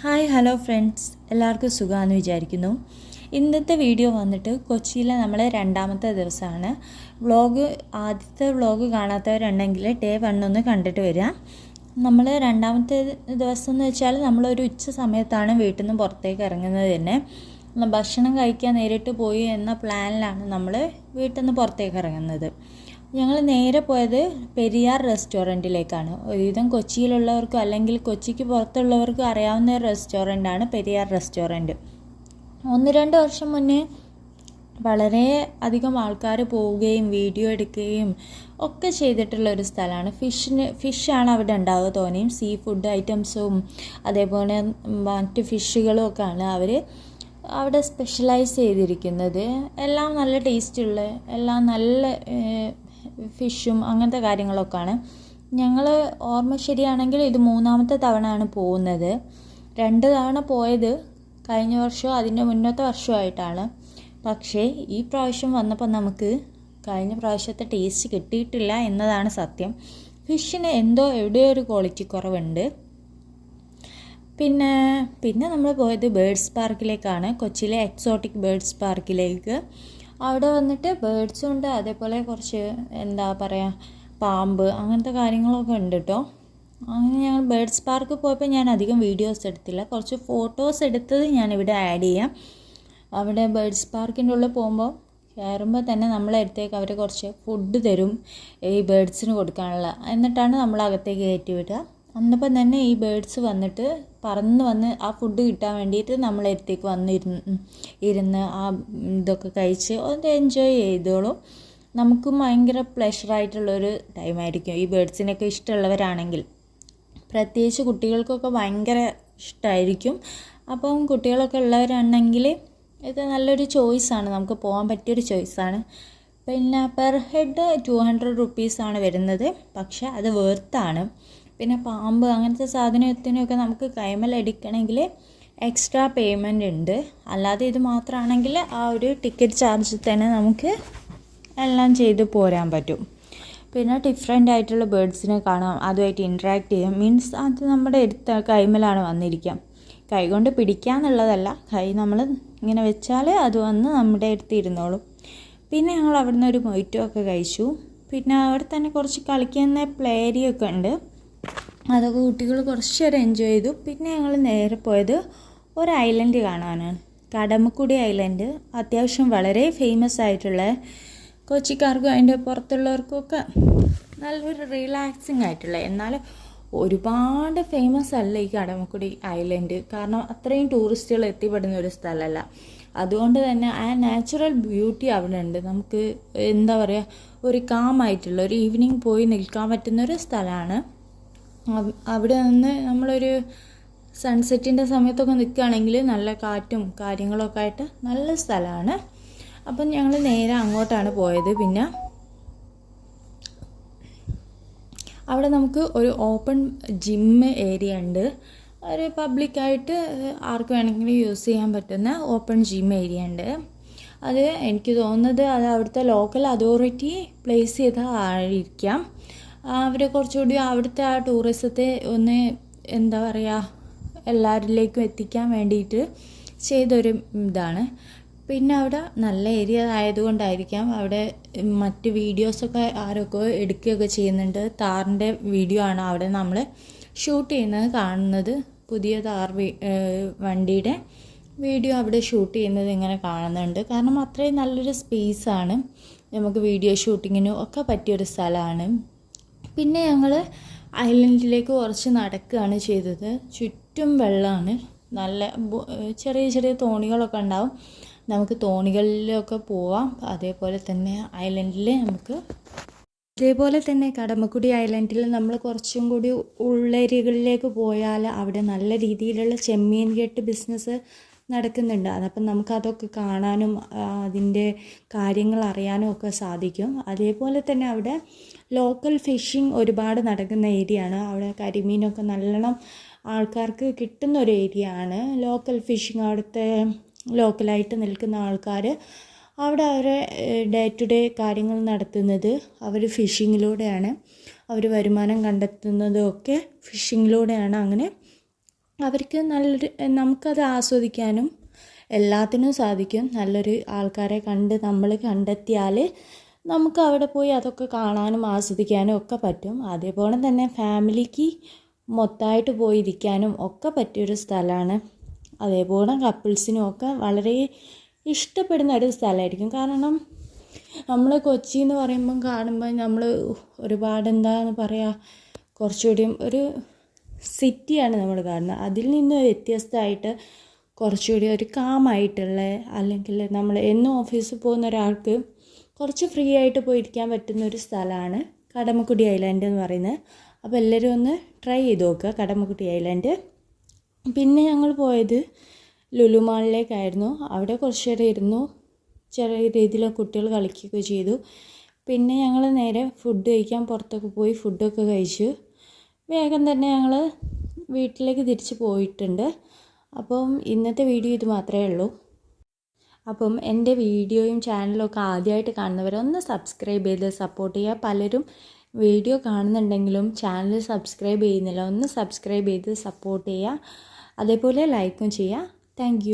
Hi hello friends. എല്ലാവർക്കും സുഖമാണെന്ന് വിചാരിക്കുന്നു. ഇന്നത്തെ വീഡിയോ വന്നിട്ട് കൊച്ചിയിലെ നമ്മളെ രണ്ടാമത്തെ ദിവസമാണ്. വ്ളോഗ് ആദ്യത്തെ വ്ളോഗ് കാണാത്തവരുണ്ടെങ്കിൽ ഡേ വണ്ണൊന്ന് കണ്ടിട്ട് വരിക. നമ്മൾ രണ്ടാമത്തെ ദിവസം എന്ന് വെച്ചാൽ നമ്മളൊരു ഉച്ച സമയത്താണ് വീട്ടിൽ നിന്ന് പുറത്തേക്ക് ഇറങ്ങുന്നത് തന്നെ. ഭക്ഷണം കഴിക്കാൻ നേരിട്ട് പോയി എന്ന പ്ലാനിലാണ് നമ്മൾ വീട്ടിൽ നിന്ന് പുറത്തേക്ക് ഇറങ്ങുന്നത്. ഞങ്ങൾ നേരെ പോയത് പെരിയാർ റെസ്റ്റോറന്റിലേക്കാണ്. ഒരുവിധം കൊച്ചിയിലുള്ളവർക്കും അല്ലെങ്കിൽ കൊച്ചിക്ക് പുറത്തുള്ളവർക്കും അറിയാവുന്ന ഒരു റെസ്റ്റോറന്റാണ് പെരിയാർ റെസ്റ്റോറന്റ്. ഒന്ന് രണ്ട് വർഷം മുന്നേ വളരെ അധികം ആൾക്കാർ പോവുകയും വീഡിയോ എടുക്കുകയും ഒക്കെ ചെയ്തിട്ടുള്ള ഒരു സ്ഥലമാണ്. ഫിഷിന് ഫിഷാണ് അവിടെ ഉണ്ടാവുക തോന്നിയും. സീ ഫുഡ് ഐറ്റംസും അതേപോലെ മറ്റ് ഫിഷുകളും ഒക്കെയാണ് അവർ അവിടെ സ്പെഷ്യലൈസ് ചെയ്തിരിക്കുന്നത്. എല്ലാം നല്ല ടേസ്റ്റുള്ള എല്ലാം നല്ല ഫിഷും അങ്ങനത്തെ കാര്യങ്ങളൊക്കെയാണ്. ഞങ്ങൾ ഓർമ്മ ശരിയാണെങ്കിൽ ഇത് മൂന്നാമത്തെ തവണയാണ് പോകുന്നത്. രണ്ട് തവണ പോയത് കഴിഞ്ഞ വർഷവും അതിന്റെ മുന്നത്തെ വർഷമായിട്ടാണ് പക്ഷേ ഈ പ്രാവശ്യം വന്നപ്പോൾ നമുക്ക് കഴിഞ്ഞ പ്രാവശ്യത്തെ ടേസ്റ്റ് കിട്ടിയിട്ടില്ല എന്നതാണ് സത്യം. ഫിഷിന് എന്തോ എവിടെയോ ഒരു ക്വാളിറ്റി കുറവുണ്ട്. പിന്നെ പിന്നെ നമ്മൾ പോയത് ബേഡ്സ് പാർക്കിലേക്കാണ് കൊച്ചിയിലെ എക്സോട്ടിക് ബേഡ്സ് പാർക്കിലേക്ക് അവിടെ വന്നിട്ട് ബേഡ്സും ഉണ്ട്. അതേപോലെ കുറച്ച് എന്താ പറയുക പാമ്പ് അങ്ങനത്തെ കാര്യങ്ങളൊക്കെ ഉണ്ട് കേട്ടോ അങ്ങനെ ഞങ്ങൾ ബേഡ്സ് പാർക്ക് പോയപ്പോൾ ഞാൻ അധികം വീഡിയോസ് എടുത്തില്ല. കുറച്ച് ഫോട്ടോസ് എടുത്തത് ഞാനിവിടെ ആഡ് ചെയ്യാം. അവിടെ ബേഡ്സ് പാർക്കിന്റെ ഉള്ളിൽ പോകുമ്പോൾ കയറുമ്പോൾ തന്നെ നമ്മളെ അടുത്തേക്ക് അവർ കുറച്ച് ഫുഡ് തരും. ഈ ബേഡ്സിന് കൊടുക്കാനുള്ള. എന്നിട്ടാണ് നമ്മൾ അകത്തേക്ക് കയറ്റി വിടുക. അന്നപ്പം തന്നെ ഈ ബേഡ്സ് വന്നിട്ട് പറന്ന് വന്ന് ആ ഫുഡ് കിട്ടാൻ വേണ്ടിയിട്ട് നമ്മളെ അടുത്തേക്ക് വന്നിരുന്ന് ഇരുന്ന് ആ ഇതൊക്കെ കഴിച്ച് ഒന്ന് എൻജോയ് ചെയ്തോളും. നമുക്കും ഭയങ്കര പ്ലഷറായിട്ടുള്ളൊരു ടൈമായിരിക്കും ഈ ബേഡ്സിനൊക്കെ ഇഷ്ടമുള്ളവരാണെങ്കിൽ പ്രത്യേകിച്ച് കുട്ടികൾക്കൊക്കെ ഭയങ്കര ഇഷ്ടമായിരിക്കും അപ്പം കുട്ടികളൊക്കെ ഉള്ളവരാണെങ്കിൽ ഇത് നല്ലൊരു ചോയ്സാണ് നമുക്ക് പോകാൻ പറ്റിയൊരു ചോയ്സാണ് പിന്നെ പെർ ഹെഡ് ടു ഹൺഡ്രഡ് റുപ്പീസാണ് വരുന്നത്. പക്ഷേ അത് വേർത്താണ് പിന്നെ പാമ്പ് അങ്ങനത്തെ സാധനത്തിനൊക്കെ നമുക്ക് കൈമൽ എടുക്കണമെങ്കിൽ എക്സ്ട്രാ പേയ്മെന്റ് ഉണ്ട്. അല്ലാതെ ഇത് മാത്രമാണെങ്കിൽ ആ ഒരു ടിക്കറ്റ് ചാർജ് തന്നെ നമുക്ക് എല്ലാം ചെയ്ത് പോരാൻ പറ്റും. പിന്നെ ഡിഫറെന്റ് ആയിട്ടുള്ള ബേർഡ്സിനെ കാണാം അതുമായിട്ട് ഇൻട്രാക്ട് ചെയ്യാം. മീൻസ് അത് നമ്മുടെ അടുത്ത കൈമലാണ് വന്നിരിക്കാം. കൈകൊണ്ട് പിടിക്കാന്നുള്ളതല്ല കൈ നമ്മൾ ഇങ്ങനെ വെച്ചാൽ അത് വന്ന് നമ്മുടെ അടുത്ത് ഇരുന്നോളും. പിന്നെ ഞങ്ങൾ അവിടുന്ന് ഒരു മൊയ്റ്റോ ഒക്കെ കഴിച്ചു. പിന്നെ അവിടെ തന്നെ കുറച്ച് കളിക്കുന്ന പ്ലേ ഏരിയ ഒക്കെ ഉണ്ട്. അതൊക്കെ കുട്ടികൾ കുറച്ച് നേരം എൻജോയ് ചെയ്തു. പിന്നെ ഞങ്ങൾ നേരെ പോയത് ഒരു ഐലൻഡ് കാണാനാണ്. കടമക്കുടി ഐലൻഡ് അത്യാവശ്യം വളരെ ഫേമസ് ആയിട്ടുള്ള കൊച്ചിക്കാർക്കും അതിന്റെ പുറത്തുള്ളവർക്കും ഒക്കെ നല്ലൊരു റിലാക്സിങ് ആയിട്ടുള്ള എന്നാൽ ഒരുപാട് ഫേമസ് അല്ല ഈ കടമക്കുടി ഐലൻഡ് കാരണം അത്രയും ടൂറിസ്റ്റുകൾ എത്തിപ്പെടുന്ന ഒരു സ്ഥലമല്ല. അതുകൊണ്ട് തന്നെ ആ നാച്ചുറൽ ബ്യൂട്ടി അവിടെ ഉണ്ട്. നമുക്ക് എന്താ പറയുക ഒരു കാമായിട്ടുള്ള ഒരു ഈവനിങ് പോയി നിൽക്കാൻ പറ്റുന്ന ഒരു സ്ഥലമാണ് അവിടെ നിന്ന് നമ്മളൊരു സൺസെറ്റിന്റെ സമയത്തൊക്കെ നിൽക്കുകയാണെങ്കിൽ നല്ല കാറ്റും കാര്യങ്ങളൊക്കെ ആയിട്ട് നല്ല സ്ഥലമാണ് അപ്പം ഞങ്ങൾ നേരെ അങ്ങോട്ടാണ് പോയത്. പിന്നെ അവിടെ നമുക്ക് ഒരു ഓപ്പൺ ജിമ്മ് ഏരിയ ഉണ്ട്. ഒരു പബ്ലിക്കായിട്ട് ആർക്ക് വേണമെങ്കിലും യൂസ് ചെയ്യാൻ പറ്റുന്ന ഓപ്പൺ ജിം ഏരിയ ഉണ്ട്. അത് എനിക്ക് തോന്നുന്നത് അത് അവിടുത്തെ ലോക്കൽ അതോറിറ്റി പ്ലേസ് ചെയ്തതായിരിക്കാം അവർ കുറച്ചുകൂടി അവിടുത്തെ ആ ടൂറിസത്തെ ഒന്ന് എന്താ പറയുക എല്ലാവരിലേക്കും എത്തിക്കാൻ വേണ്ടിയിട്ട് ചെയ്തൊരു ഇതാണ്. പിന്നെ അവിടെ നല്ല ഏരിയ ആയതുകൊണ്ടായിരിക്കാം അവിടെ മറ്റ് വീഡിയോസൊക്കെ ആരൊക്കെ എടുക്കുകയൊക്കെ ചെയ്യുന്നുണ്ട്. താറിന്റെ വീഡിയോ ആണ് അവിടെ നമ്മൾ ഷൂട്ട് ചെയ്യുന്നത് കാണുന്നത്. പുതിയ താർ വണ്ടിയുടെ വീഡിയോ അവിടെ ഷൂട്ട് ചെയ്യുന്നത് ഇങ്ങനെ കാണുന്നുണ്ട്. കാരണം അത്രയും നല്ലൊരു സ്പേസാണ് നമുക്ക് വീഡിയോ ഷൂട്ടിങ്ങിനും ഒക്കെ പറ്റിയൊരു സ്ഥലമാണ്. പിന്നെ ഞങ്ങൾ ഐലൻഡിലേക്ക് കുറച്ച് നടക്കുകയാണ് ചെയ്തത്. ചുറ്റും വെള്ളമാണ്. നല്ല ചെറിയ ചെറിയ തോണികളൊക്കെ ഉണ്ടാവും. നമുക്ക് തോണികളിലൊക്കെ പോവാം. അതേപോലെ തന്നെ ഐലൻഡിൽ നമുക്ക് അതേപോലെ തന്നെ കടമക്കുടി ഐലൻഡിൽ നമ്മൾ കുറച്ചും കൂടി ഉള്ളേരിയകളിലേക്ക് പോയാൽ അവിടെ നല്ല രീതിയിലുള്ള ചെമ്മീൻ കെട്ട് ബിസിനസ് നടക്കുന്നുണ്ട്. അതപ്പം നമുക്കതൊക്കെ കാണാനും അതിന്റെ കാര്യങ്ങൾ അറിയാനും ഒക്കെ സാധിക്കും. അതേപോലെ തന്നെ അവിടെ ലോക്കൽ ഫിഷിംഗ് ഒരുപാട് നടക്കുന്ന ഏരിയ ആണ്. അവിടെ കരിമീനൊക്കെ നല്ലോണം ആൾക്കാർക്ക് കിട്ടുന്ന ഒരു ഏരിയ ആണ്. ലോക്കൽ ഫിഷിംഗ് അവിടുത്തെ ലോക്കലായിട്ട് നിൽക്കുന്ന ആൾക്കാർ അവിടെ അവരെ ഡേ ടു ഡേ കാര്യങ്ങൾ നടത്തുന്നത് അവർ ഫിഷിങ്ങിലൂടെയാണ് അവർ വരുമാനം കണ്ടെത്തുന്നതും ഒക്കെ ഫിഷിങ്ങിലൂടെയാണ് അങ്ങനെ അവർക്ക് നല്ലൊരു നമുക്കത് ആസ്വദിക്കാനും എല്ലാത്തിനും സാധിക്കും. നല്ലൊരു ആൾക്കാരെ കണ്ട് നമ്മൾ കണ്ടെത്തിയാൽ നമുക്ക് അവിടെ പോയി അതൊക്കെ കാണാനും ആസ്വദിക്കാനും ഒക്കെ പറ്റും. അതേപോലെ തന്നെ ഫാമിലിക്ക് മൊത്തമായിട്ട് പോയിരിക്കാനും ഒക്കെ പറ്റിയൊരു സ്ഥലമാണ്. അതേപോലെ കപ്പിൾസിനും ഒക്കെ വളരെ ഇഷ്ടപ്പെടുന്ന ഒരു സ്ഥലമായിരിക്കും. കാരണം നമ്മൾ കൊച്ചി എന്ന് പറയുമ്പം കാണുമ്പോൾ നമ്മൾ ഒരുപാട് എന്താണെന്ന് പറയുക കുറച്ചുകൂടിയും ഒരു സിറ്റിയാണ് നമ്മൾ കാണുന്നത്. അതിൽ നിന്ന് വ്യത്യസ്തമായിട്ട് കുറച്ചുകൂടി ഒരു കാമായിട്ടുള്ള അല്ലെങ്കിൽ നമ്മൾ എന്നും ഓഫീസിൽ പോകുന്ന ഒരാൾക്ക് കുറച്ച് ഫ്രീ ആയിട്ട് പോയിരിക്കാൻ പറ്റുന്ന ഒരു സ്ഥലമാണ് കടമക്കുടി ഐലൻഡ് എന്ന് പറയുന്നത്. അപ്പോൾ എല്ലാവരും ഒന്ന് ട്രൈ ചെയ്ത് നോക്കുക കടമക്കുടി ഐലൻഡ് പിന്നെ ഞങ്ങൾ പോയത് ലുലുമാളിലേക്കായിരുന്നു അവിടെ കുറച്ച് നേരം ഇരുന്നു. ചെറിയ രീതിയിൽ കുട്ടികൾ കളിക്കുകയൊക്കെ ചെയ്തു. പിന്നെ ഞങ്ങൾ നേരെ ഫുഡ് കഴിക്കാൻ പുറത്തൊക്കെ പോയി ഫുഡൊക്കെ കഴിച്ചു. വേഗം തന്നെ ഞങ്ങൾ വീട്ടിലേക്ക് തിരിച്ച് പോയിട്ടുണ്ട്. അപ്പം ഇന്നത്തെ വീഡിയോ ഇത് മാത്രമേ ഉള്ളൂ. അപ്പം എന്റെ വീഡിയോയും ചാനലും ഒക്കെ ആദ്യമായിട്ട് കാണുന്നവരെ ഒന്ന് സബ്സ്ക്രൈബ് ചെയ്ത് സപ്പോർട്ട് ചെയ്യുക. പലരും വീഡിയോ കാണുന്നുണ്ടെങ്കിലും ചാനൽ സബ്സ്ക്രൈബ് ചെയ്യുന്നില്ല. ഒന്ന് സബ്സ്ക്രൈബ് ചെയ്ത് സപ്പോർട്ട് ചെയ്യുക. അതേപോലെ ലൈക്കും ചെയ്യുക. താങ്ക്